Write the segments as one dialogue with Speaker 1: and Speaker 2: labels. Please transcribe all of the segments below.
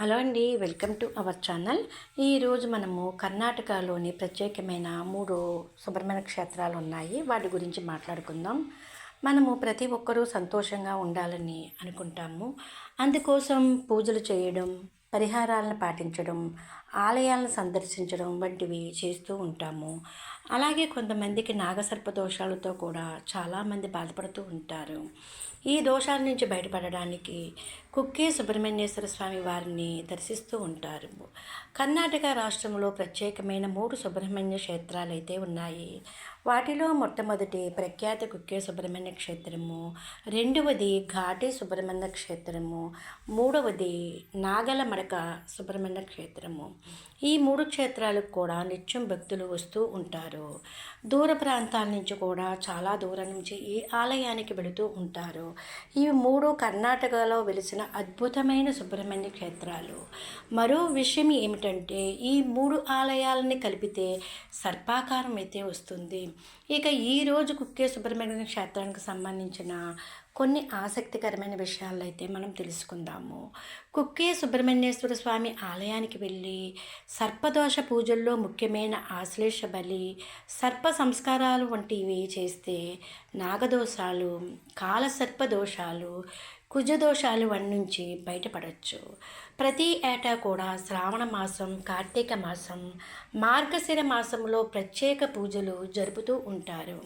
Speaker 1: Hello అండి welcome to our channel. ఈరోజు మనము కర్ణాటకలోని ప్రత్యేకమైన మూడు శుభ్రమైన క్షేత్రాలు ఉన్నాయి. వాటి గురించి మాట్లాడుకుందాం. మనము ప్రతి ఒక్కరూ సంతోషంగా ఉండాలని అనుకుంటాము. అందుకోసం పూజలు చేయడం పరిహారాలను పాటించడం ఆలయాలను సందర్శించడం వంటివి చేస్తూ ఉంటాము. అలాగే కొంతమందికి నాగసర్ప దోషాలతో కూడా చాలామంది బాధపడుతూ ఉంటారు. ఈ దోషాల నుంచి బయటపడడానికి కుక్కే సుబ్రహ్మణ్యేశ్వర స్వామి వారిని దర్శిస్తూ ఉంటారు. కర్ణాటక రాష్ట్రంలో ప్రత్యేకమైన మూడు సుబ్రహ్మణ్య క్షేత్రాలు అయితే ఉన్నాయి. వాటిలో మొట్టమొదటి ప్రఖ్యాత కుక్కే సుబ్రహ్మణ్య క్షేత్రము రెండవది ఘాటి సుబ్రహ్మణ్య క్షేత్రము మూడవది నాగల మడక సుబ్రహ్మణ్య క్షేత్రము. ఈ మూడు క్షేత్రాలకు కూడా నిత్యం భక్తులు వస్తూ ఉంటారు. దూర ప్రాంతాల నుంచి కూడా చాలా దూరం నుంచి ఈ ఆలయానికి వెళుతూ ఉంటారు. ఈ మూడు కర్ణాటకలో వెలిసిన అద్భుతమైన సుబ్రహ్మణ్య క్షేత్రాలు. మరో విషయం ఏమిటంటే ఈ మూడు ఆలయాలని కలిపితే సర్పాకారం అయితే వస్తుంది. ఇక ఈరోజు కుక్కే సుబ్రహ్మణ్య క్షేత్రానికి సంబంధించిన కొన్ని ఆసక్తికరమైన విషయాలు అయితే మనం తెలుసుకుందాము. కుక్కే సుబ్రహ్మణ్యేశ్వర స్వామి ఆలయానికి వెళ్ళి సర్పదోష పూజల్లో ముఖ్యమైన ఆశ్లేష బలి సర్ప సంస్కారాలు వంటివి చేస్తే నాగదోషాలు కాలసర్ప దోషాలు కుజదోషాలు నుంచి బయటపడవచ్చు ప్రతి ఏటా కూడా శ్రావణ మాసం కార్తీక మాసం మార్గశిర మాసంలో ప్రత్యేక పూజలు జరుపుతూ ఉంటారు.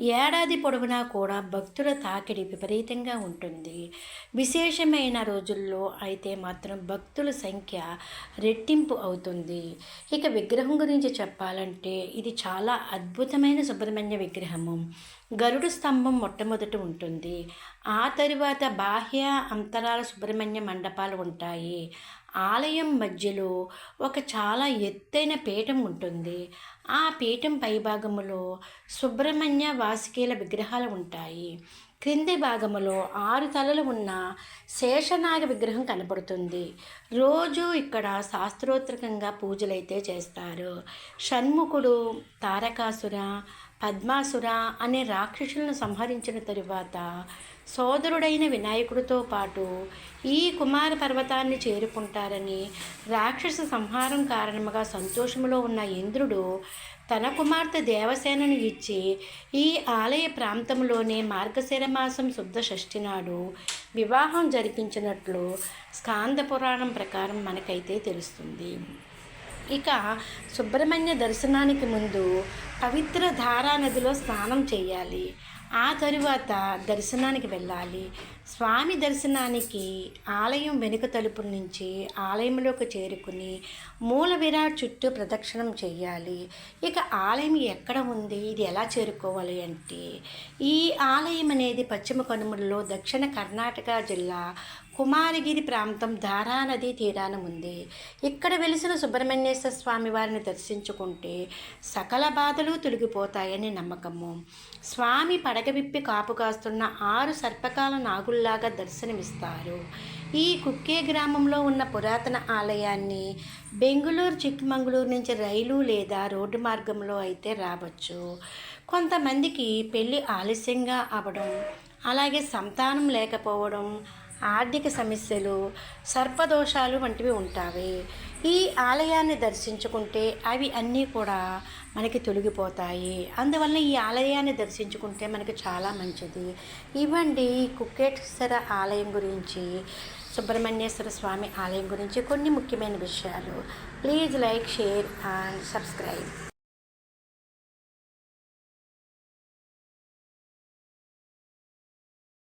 Speaker 1: ఏడాది పొడవునా కూడా భక్తుల తాకిడి విపరీతంగా ఉంటుంది. విశేషమైన రోజుల్లో అయితే మాత్రం భక్తుల సంఖ్య రెట్టింపు అవుతుంది. ఇక విగ్రహం గురించి చెప్పాలంటే ఇది చాలా అద్భుతమైన సుబ్రహ్మణ్య విగ్రహము. గరుడు స్తంభం మొట్టమొదట ఉంటుంది. ఆ తరువాత బాహ్య అంతరాల సుబ్రహ్మణ్య మండపాలు ఉంటాయి. ఆలయం మధ్యలో ఒక చాలా ఎత్తైన పీఠం ఉంటుంది. ఆ పీఠం పైభాగములో సుబ్రహ్మణ్య వాసికీల విగ్రహాలు ఉంటాయి. క్రింది భాగములో ఆరు తలలు ఉన్న శేషనాగ విగ్రహం కనబడుతుంది. రోజు ఇక్కడ శాస్త్రోత్రకంగా పూజలైతే చేస్తారు. షణ్ముఖుడు తారకాసుర పద్మాసుర అనే రాక్షసులను సంహరించిన తరువాత సోదరుడైన వినాయకుడితో పాటు ఈ కుమార పర్వతాన్ని చేరుకుంటారని రాక్షస సంహారం కారణముగా సంతోషములో ఉన్న ఇంద్రుడు తన కుమార్తె దేవసేనను ఇచ్చి ఈ ఆలయ ప్రాంతంలోనే మార్గశిర మాసం శుద్ధ షష్ఠి నాడు వివాహం జరిపించినట్లు స్కాంద పురాణం ప్రకారం మనకైతే తెలుస్తుంది. ఇక సుబ్రహ్మణ్య దర్శనానికి ముందు పవిత్ర ధారా నదిలో స్నానం చేయాలి. ఆ తరువాత దర్శనానికి వెళ్ళాలి. స్వామి దర్శనానికి ఆలయం వెనుక తలుపు నుంచి ఆలయంలోకి చేరుకుని మూల విరాట్ చుట్టూ ప్రదక్షిణం చేయాలి. ఇక ఆలయం ఎక్కడ ఉంది? ఇది ఎలా చేరుకోవాలి అంటే ఈ ఆలయం అనేది పశ్చిమ కనుమలలో దక్షిణ కర్ణాటక జిల్లా కుమారగిరి ప్రాంతం ధారా నదీ తీరాన ఉంది. ఇక్కడ వెలిసిన సుబ్రహ్మణ్యేశ్వర స్వామి వారిని దర్శించుకుంటే సకల బాధలు తొలగిపోతాయని నమ్మకము. స్వామి పడగవిప్పి కాపు కాస్తున్న ఆరు సర్పకాల నాగుల్లాగా దర్శనమిస్తారు. ఈ కుక్కే గ్రామంలో ఉన్న పురాతన ఆలయాన్ని బెంగుళూరు చిక్కమంగళూరు నుంచి రైలు లేదా రోడ్డు మార్గంలో అయితే రావచ్చు. కొంతమందికి పెళ్ళి ఆలస్యంగా అవ్వడం అలాగే సంతానం లేకపోవడం ఆర్థిక సమస్యలు సర్పదోషాలు వంటివి ఉంటాయి. ఈ ఆలయాన్ని దర్శించుకుంటే అవి అన్నీ కూడా మనకి తొలగిపోతాయి. అందువల్ల ఈ ఆలయాన్ని దర్శించుకుంటే మనకి చాలా మంచిది. ఇవ్వండి కుక్కేశ్వర ఆలయం గురించి సుబ్రహ్మణ్యేశ్వర స్వామి ఆలయం గురించి కొన్ని ముఖ్యమైన విషయాలు. Please like share and subscribe.